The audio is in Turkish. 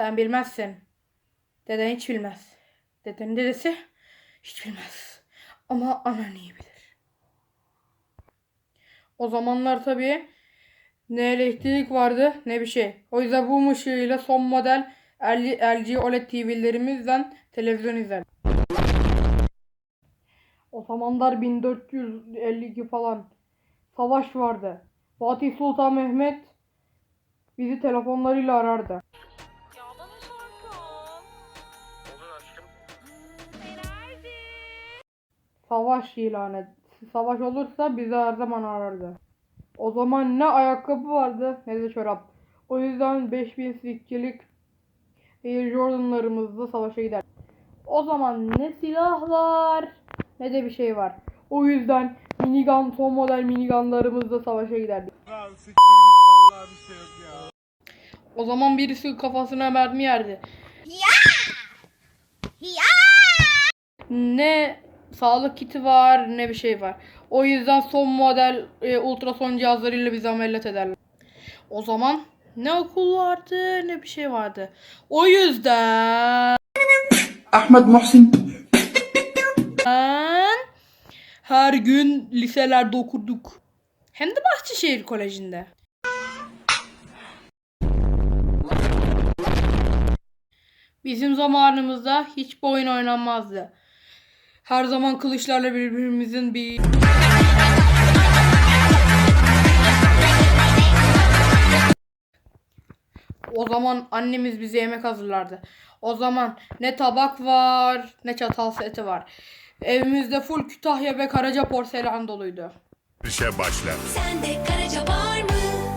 Sen bilmezsin. Deden hiç bilmez. Dedenin dedesi hiç bilmez. Ama anan iyi bilir. O zamanlar tabii ne elektrik vardı ne bir şey. O yüzden bu ışığıyla son model LG, OLED TV'lerimizden televizyon izler. O zamanlar 1452 falan savaş vardı. Fatih Sultan Mehmet bizi telefonlarıyla arardı. Savaş ilan et. Savaş olursa bizi her zaman arardı. O zaman ne ayakkabı vardı ne de çorap. O yüzden 5000 sikkilik Air Jordan'larımızla savaşa gider. O zaman ne silah var ne de bir şey var. O yüzden minigun son model minigunlarımızla savaşa giderdik. Ya siktir git vallahi bir şey yok ya. O zaman birisi kafasına mermi yerdi. Ne sağlık kiti var ne bir şey var. O yüzden son model e, ultrason cihazlarıyla bizi ameliyat ederler. O zaman ne okul vardı ne bir şey vardı. O yüzden Ahmed Muhsin. her gün liselerde okurduk. Hem de Bahçeşehir Koleji'nde. Bizim zamanımızda hiçbir oyun oynanmazdı. Her zaman kılıçlarla birbirimizin bir... O zaman annemiz bize yemek hazırlardı. O zaman ne tabak var ne çatal seti var. Evimizde full Kütahya ve Karaca porselen doluydu. İşe başla. Sende karaca var mı?